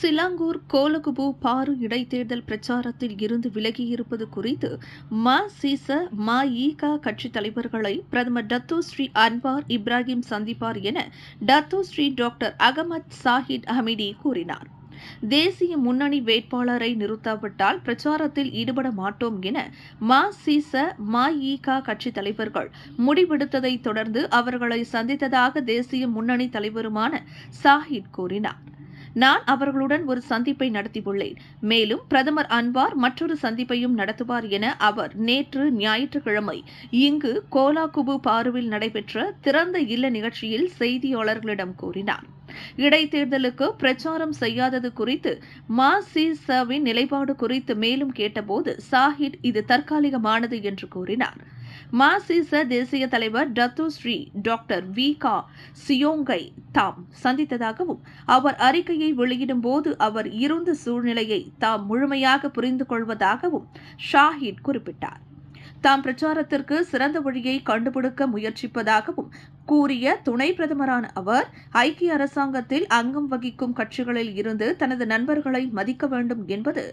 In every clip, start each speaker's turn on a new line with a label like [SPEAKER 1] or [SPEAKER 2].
[SPEAKER 1] Selangor கோலகுபு பாரு இடைத்தேர்தல் பிரச்சாரத்தில் இருந்து விலகியிருப்பது குறித்து ம. சீச ம. ஈகா கட்சித் தலைவர்களை பிரதமர் டத்தோ ஸ்ரீ அன்வார் இப்ராஹிம் சந்திப்பார் என Dato Sri doctor Ahmad Zahid Hamidi கூறினார். தேசிய முன்னணி வேட்பாளரை நிறுத்தாவிட்டால் பிரச்சாரத்தில் ஈடுபட மாட்டோம் என ம. சீச ம. ஈகா கட்சித் தலைவர்கள் முடிவெடுத்ததை தொடர்ந்து அவர்களை சந்தித்ததாக தேசிய முன்னணி தலைவருமான சாஹித் கூறினார். நான் அவர்களுடன் ஒரு சந்திப்பை நடத்தியுள்ளேன். மேலும் பிரதமர் அன்வார் மற்றொரு சந்திப்பையும் நடத்துவார் என அவர் நேற்று ஞாயிற்றுக்கிழமை இங்கு கோலாகுபு பாருவில் நடைபெற்ற திறந்த இல்ல நிகழ்ச்சியில் செய்தியாளர்களிடம் கூறினார். இடைத்தேர்தலுக்கு பிரச்சாரம் செய்யாதது குறித்து மா சி சவின் நிலைப்பாடு குறித்து மேலும் கேட்டபோது சாஹிட் இது தற்காலிகமானது என்று கூறினார். மாசிச தேசிய தலைவர் டத்து ஸ்ரீ டாக்டர் வி கா சியோங்கை தாம் சந்தித்ததாகவும் அவர் அறிக்கையை வெளியிடும் போது அவர் இருந்த சூழ்நிலையை தாம் முழுமையாக புரிந்து கொள்வதாகவும் ஷாஹிட் குறிப்பிட்டார். தாம் பிரச்சாரத்திற்கு சிறந்த வழியை கண்டுபிடிக்க முயற்சிப்பதாகவும் கூறிய துணை பிரதமரான அவர் ஐக்கிய அரசாங்கத்தில் அங்கம் வகிக்கும் கட்சிகளில் இருந்து தனது நண்பர்களை மதிக்க வேண்டும் என்பது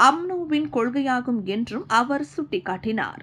[SPEAKER 1] அம்னோவின் கொள்கையாகும் என்றும் அவர் சுட்டிக்காட்டினார்.